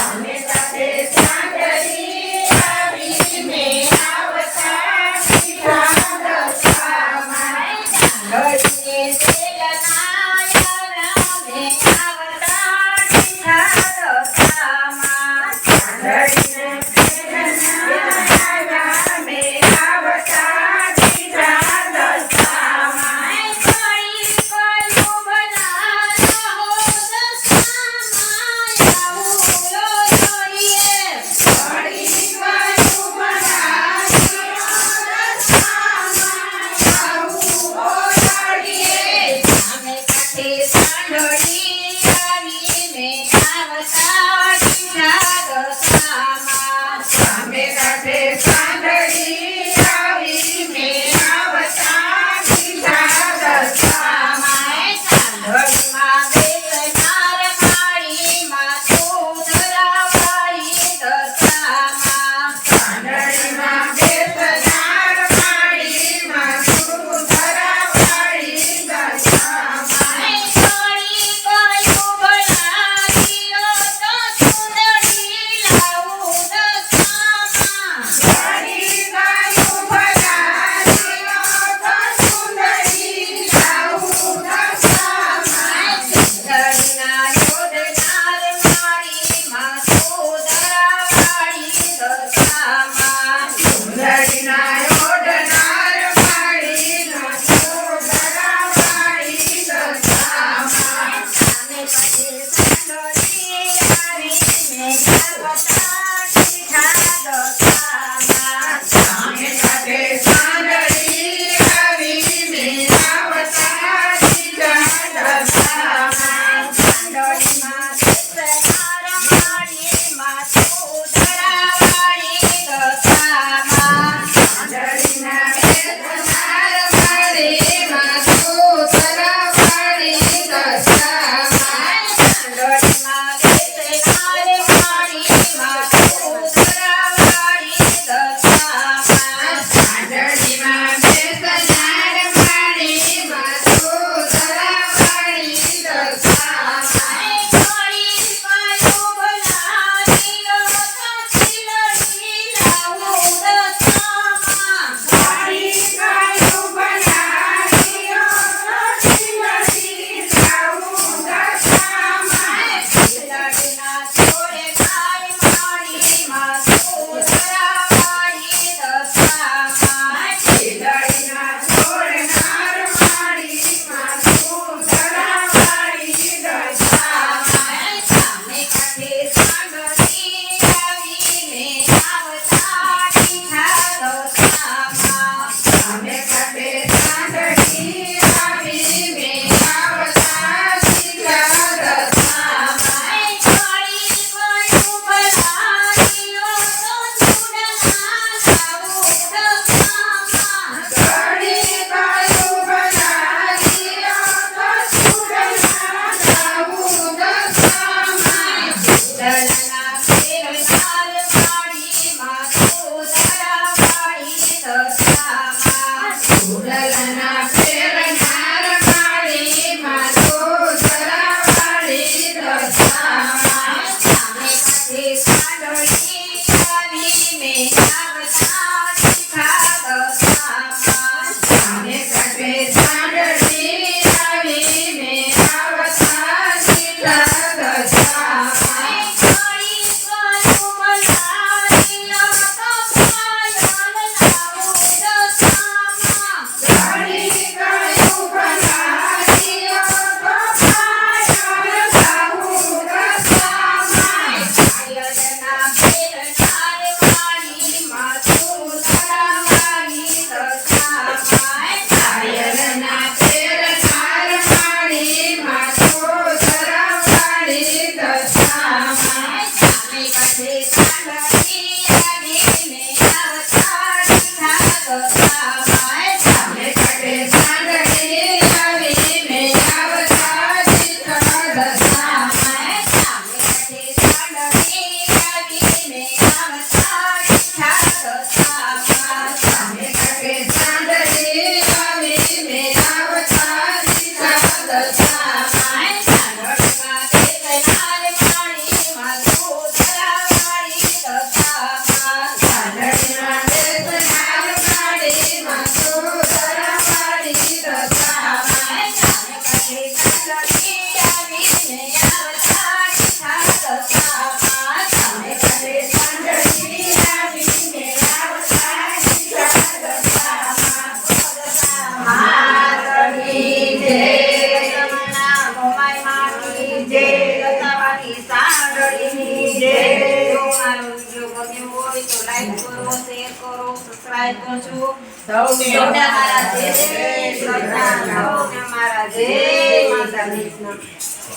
Amen. guys. that. Like કરો share કરો subscribe કરજો. સૌને મારા જય શ્રી કૃષ્ણ સૌને મારા જય માતા કૃષ્ણ